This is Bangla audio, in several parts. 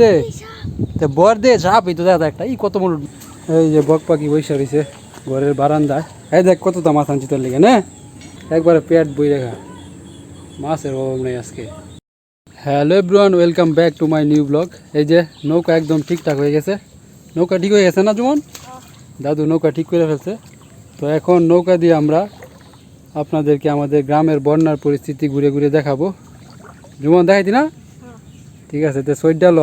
তে তো দাদা একটা। কত বড় এই যে বৈশা ঘরের বারান্দায়। এই দেখ কতটা মাছ আনছি তোর একবারে পেট আজকে। Welcome back to my new blog. এই যে নৌকা একদম ঠিকঠাক হয়ে গেছে। নৌকা ঠিক হয়ে গেছে না, জুমন? দাদু, নৌকা ঠিক করে ফেলছে। তো এখন নৌকা দিয়ে আমরা আপনাদেরকে আমাদের গ্রামের বন্যার পরিস্থিতি ঘুরে ঘুরে দেখাবো। জুমন, দেখাইতি না? ঠিক আছে, তো সইট ডাল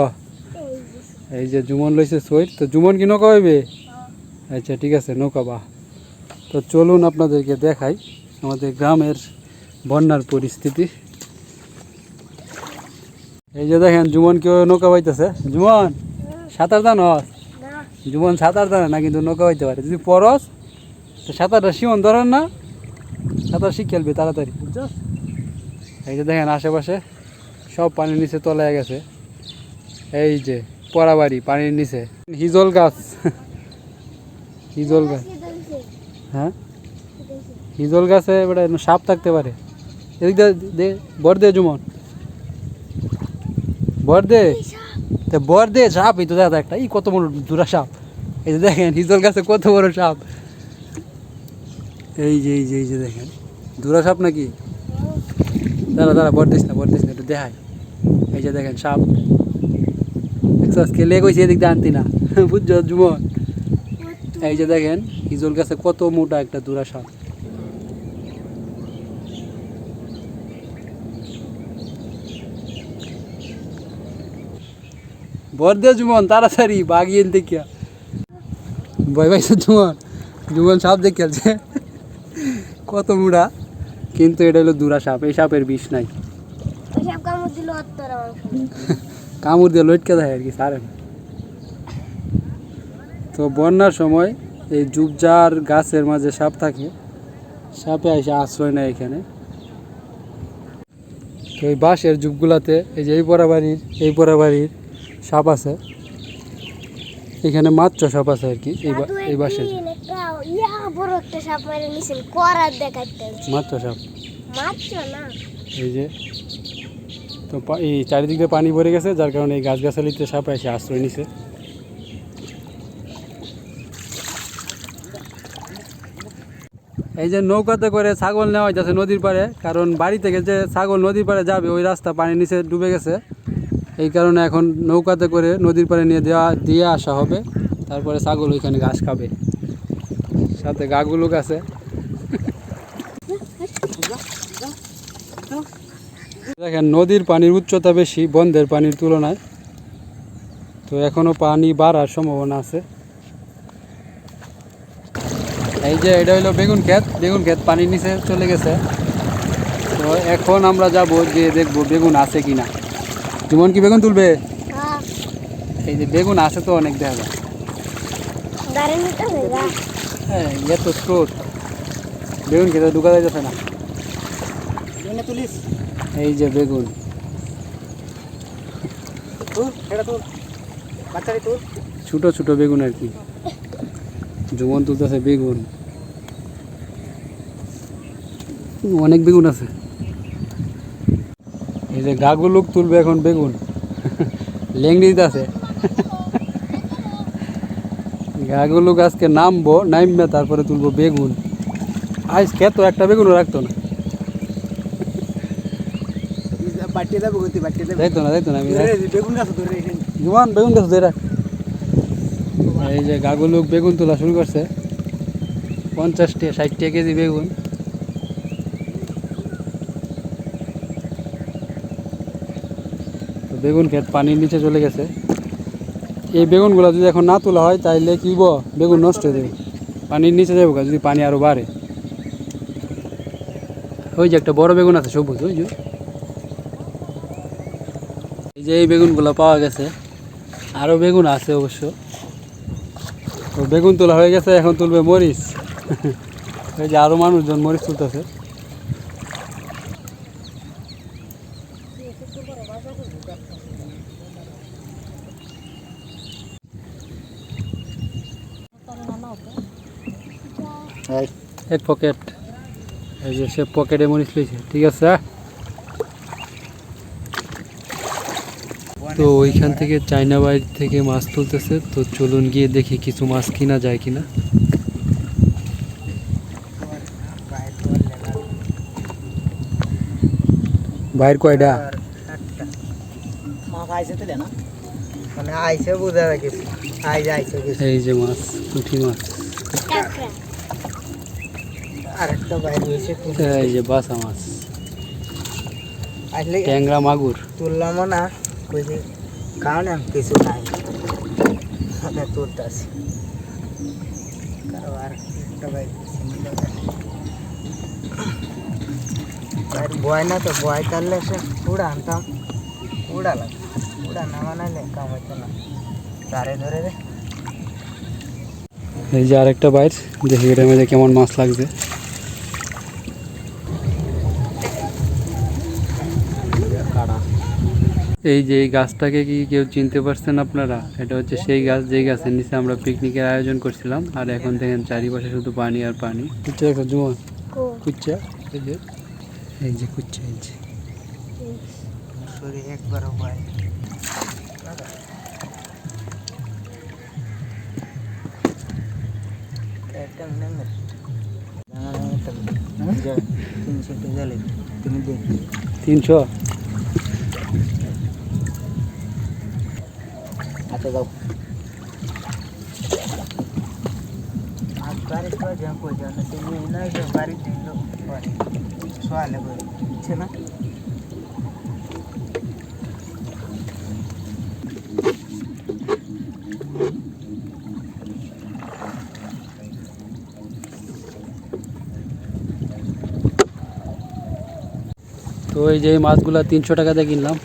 এই যে জুমন লইছে সইট তো জুমন কি নৌকা হইবে আচ্ছা ঠিক আছে, নৌকা বা। তো চলুন আপনাদেরকে দেখাই আমাদের গ্রামের বন্যার পরিস্থিতি। এই যে দেখেন, জুমন কেউ নৌকা বাইতেছে জুমন, সাঁতার জানো? জুমন সাঁতার জানে না, কিন্তু নৌকা বাইতে পারে। যদি পরস তো সাঁতারটা শিমন ধরেন না, সাঁতার শিখ খেলবে তাড়াতাড়ি, বুঝছ? এই যে দেখেন আশেপাশে সব পানির নিচে তলায় গেছে। এই যে পড়াবাড়ি পানির নিচে। হিজল গাছ। হিজল গাছ। হ্যাঁ? হিজল গাছে এবারে সাপ থাকতে পারে। এদিক দে বর দে জুমন। বর দে। তে বর দে সাপ। এই তো দাদা একটা। ই কত বড় দুরা সাপ। এই যে দেখেন হিজল গাছে কত বড় সাপ। এই যে এই যে এই যে দেখেন। দুরা সাপ নাকি? দাঁড়া দাঁড়া বর দিস না বর দিস না একটু দেখাই। এই যে দেখেন সাপ। দেখছ আজকে লেগ হয়েছে এদিক দিয়ে আনতি না। বুঝছ জুমন এই যে দেখেন হিজল গাছে কত মোটা একটা দুরা সাপ। বর দে জুমন তাড়াতাড়ি বাগিয়ে দেখিয়া। ভয় পাইছে জুমন জুমন সাপ দেখে খেলছে। কত মুড়া কিন্তু এটা হলো দুরা সাপ এই সাপের বিষ নাই। কামড় দিয়ে লটকে দেয় আর কি সারে না। তো বন্যার সময় এই জুবজার গাছের মাঝে সাপ থাকে সাপে এসে আশ্রয় নেয় এখানে। তো এই বাঁশের যুগগুলাতে এই যে এই পরাবাড়ির এই পরাবাড়ির সাপ আছে। এখানে মাত্র সাপ আছে আর কি এই বাঁশের। মাত্র সাপ। না। এই যে তো এই চারিদিকে পানি ভরে গেছে, যার কারণে এই গাছগাছালিতে সাপ এসে আশ্রয় নিছে। এই যে নৌকাতে করে ছাগল নেওয়া যাচ্ছে নদীর পাড়ে, কারণ বাড়ি থেকে যে ছাগল নদীর পাড়ে যাবে, ওই রাস্তা পানির নিচে ডুবে গেছে। এই কারণে এখন নৌকাতে করে নদীর পাড়ে নিয়ে দেওয়া দিয়ে আসা হবে। তারপরে ছাগল ওইখানে ঘাস খাবে। সাথে গাগুলুক আছে দেখেন নদীর পানির উচ্চতা বেশি বন্ধের পানির তুলনায়। তো এখনও পানি বাড়ার সম্ভাবনা আছে। এই যে এটা হলো বেগুন ক্ষেত। বেগুন ক্ষেত পানির নিচে চলে গেছে। তো এখন আমরা যাব গিয়ে দেখব বেগুন আছে কিনা। জীবন কি বেগুন তুলবে? হ্যাঁ। এই যে বেগুন আছে তো অনেক দেখা যায়। হ্যাঁ এত স্রোত। বেগুন খেতে ঢুকা যাচ্ছে না। তুলিস। এই যে বেগুন। ছোট ছোট বেগুন আর কি। জুমন তুলতেছে বেগুন। অনেক বেগুন আছে। এই যে গাগুলুক তুলবে এখন বেগুন। লেংড়ি আছে গাগুলুক আজকে নামবো নামবে তারপরে তুলবো বেগুন। আজ খেত একটা বেগুনও রাখতো না। বাটিয়ে দেবো গতি বাটিয়ে দেবো দেখতো না দেখতো না আমি বেগুন গাছ ধরে জুমান বেগুন গাছ ধরে এই যে গাগুলুক বেগুন তোলা শুরু করছে। পঞ্চাশ টাকা ষাট কেজি বেগুন। বেগুন ক্ষেত পানির নিচে চলে গেছে। এই বেগুনগুলো যদি এখন না তোলা হয় তাইলে কি হইব? বেগুন নষ্ট হয়ে যাবে। পানির নিচে যাব যদি পানি আরও বাড়ে। ওই যে একটা বড় বেগুন আছে সবুজ ওই যে। যে এই বেগুনগুলো পাওয়া গেছে আরও বেগুন আছে অবশ্য। তো বেগুন তোলা হয়ে গেছে এখন তুলবে মরিচ। এই যে আরও মানুষজন মরিচ তুলতেছে। এক পকেট এই যে সে পকেটে মরিচ লইছে ঠিক আছে তো ওইখান থেকে চায়না বাইর থেকে মাছ তুলতেছে তো চলুন গিয়ে দেখি কিছু মাছ কিনা যায় কিনা। বাইর কয়টা? মানে এই যে মাছ পুঁটি মাছ। কাঁকড়া আরেকটা বাইরে হয়েছে এই যে বাসা মাছ। ট্যাংরা মাগুর। তুললাম না। কইছি কারণ আমি কিছু নাই মানে তুলতেছি কারও আর একটা বাইরে হয়েছে মিলে গেছে। আর বয় না তো বয় তাহলে সে উড়া আনতাম উড়ালাম উড়া না বানাইলে কাম হইতো না তারে ধরে রে এই যে আরেকটা বাইর দেখি এটার মধ্যে কেমন মাছ লাগছে কাড়া এই যে এই গাছটাকে কি কেউ চিনতে পারছেন আপনারা? এটা হচ্ছে সেই গাছ যেই গাছের নিচে আমরা পিকনিকের আয়োজন করছিলাম। আর এখন দেখেন চারিপাশে শুধু পানি আর পানি। কুচ্চা দেখো জুমন কুচ্চা এই যে। এই যে কুচ্চা এই যে। তিনশো? টাকা লেগে তুমি দেখবে তিনশো আচ্ছা দাও আর বাড়ির তো যা কই জানো তুমি না যে বাড়ির দিন লোক পরে সোয়ালে করে বুঝছে না তো এই যে এই মাছগুলা তিনশো টাকাতে কিনলাম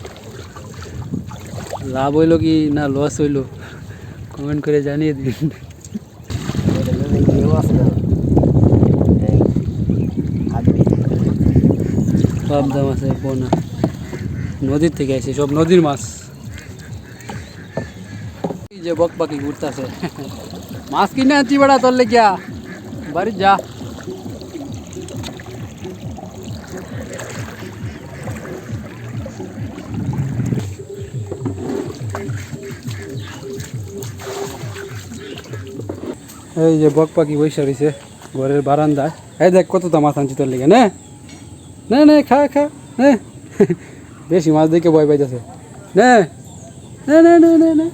লাভ হইল কি না লস হইল? কমেন্ট করে জানিয়ে দিন। সব দাম আছে পোনা নদীর থেকে আসে সব নদীর মাছ। যে বক পাখি ঘুরতেছে। মাছ কিনে আনছি বেড়া তোর লেগিয়া। বাড়ি যা। এই যে বক পাখি বৈশা রয়েছে ঘরের বারান্দায়। এই দেখ কতটা মাছ আনছি তোর লেগে, না। না না, খা খা হ্যাঁ বেশি মাছ দেখে ভয় পাইতেছে। না না না না না না।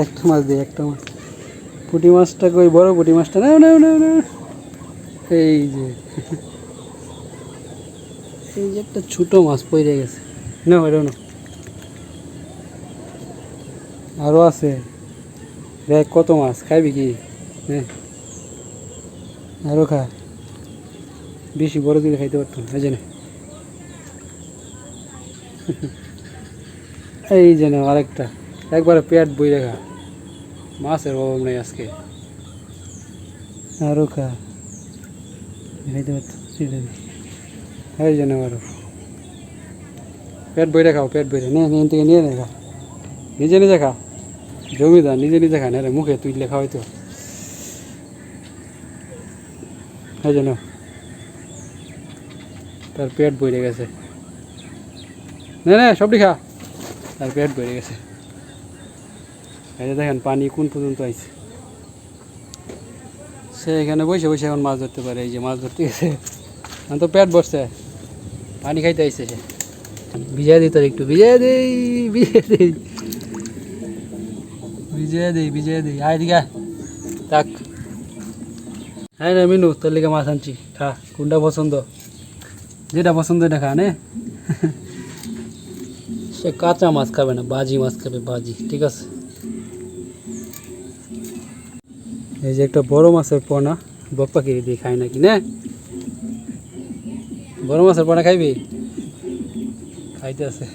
একটা মাছ দে, একটা মাছ। পুঁটি মাছটা কই, বড় পুঁটি মাছটা? না না না না। এই যে। এই যে একটা ছোট মাছ পড়ে গেছে। না ওটা না। আরও আছে। দেখ কত মাছ, খাইবি কি? আরও খা বেশি বড় দিলে খাইতে পারতাম এই যে নে। এই যে না আরেকটা, একবারে পেট বই রেখা মাছের অভাব নেই আজকে। আরও খা খাইতে পারতাম এই যে না আরও পেট বই রেখাও পেট বই নে এখান নিয়ে নে, খা। নিজে নিজে খা। জমিদার নিজে নিজে খা না মুখে তুই লেখা হয়তো এই জন্য তার পেট বইরে গেছে। না না সবটি খা তার পেট বইরে গেছে। এই যে দেখেন, পানি কোন পর্যন্ত আইছে। সে এখানে বসে বসে এখন মাছ ধরতে পারে, এই যে মাছ ধরতে গেছে। এখন তো পেট বসছে পানি খাইতে আইছে সে। ভিজাই দিই তোর একটু, ভিজাই দেই ভিজাই দেই। ভিজাই দেই ভিজাই দেই। আয় দিকে আয়। হ্যাঁ রে মিনু, তোর লিগে মাছ আনছি। খা, কোনটা পছন্দ? যেটা পছন্দ এটা খা, নে। সে কাঁচা মাছ খাবে না, বাজি মাছ খাবে, বাজি, ঠিক আছে? এই যে একটা বড় মাছের পোনা বপ্পা কিনে দিয়ে খাই নাকি, না। বড় মাছের পোনা খাইবি? খাইতে আছে।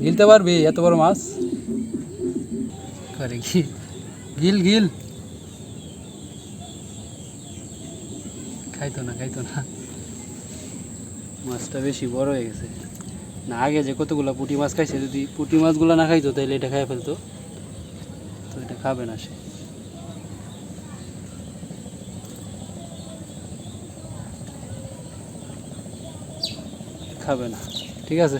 গিলতে পারবি, এত বড় মাছ? করে কি গিল গিল। খাইতো না খাইতো না। মাছটা বেশি বড় হয়ে গেছে। না, আগে যে কতগুলো পুঁটি মাছ খাইছে, যদি পুঁটি মাছগুলো না খাইতো তাহলে এটা খাই ফেলতো। তো এটা খাবে না সে। খাবে না। ঠিক আছে?